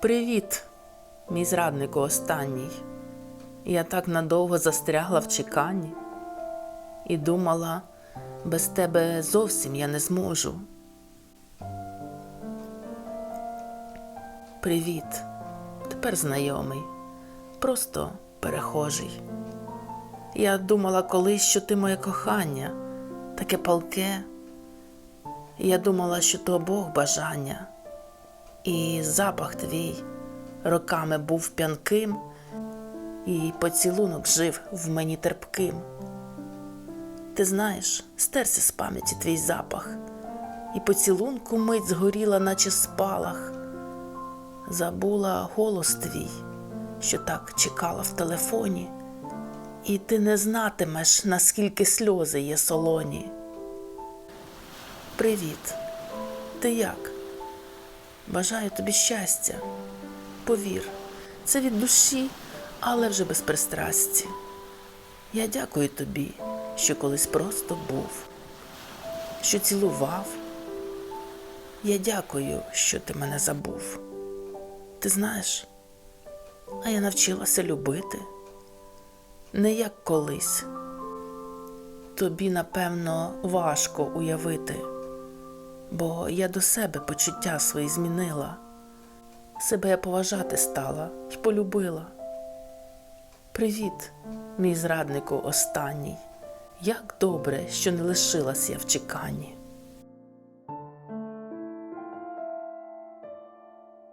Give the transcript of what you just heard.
Привіт, мій зраднику останній. Я так надовго застрягла в чеканні і думала, без тебе зовсім я не зможу. Привіт, тепер знайомий, просто перехожий. Я думала колись, що ти моє кохання, таке палке. Я думала, що то Бог бажання, і запах твій роками був п'янким, і поцілунок жив в мені терпким. Ти знаєш, стерся з пам'яті твій запах, і поцілунку мить згоріла, наче спалах. Забула голос твій, що так чекала в телефоні, і ти не знатимеш, наскільки сльози є солоні. Привіт, ти як? Бажаю тобі щастя. Повір, це від душі, але вже без пристрасті. Я дякую тобі, що колись просто був, що цілував. Я дякую, що ти мене забув. Ти знаєш, а я навчилася любити не як колись. Тобі, напевно, важко уявити, бо я до себе почуття свої змінила, себе я поважати стала й полюбила. Привіт, мій зраднику останній, як добре, що не лишилась я в чеканні.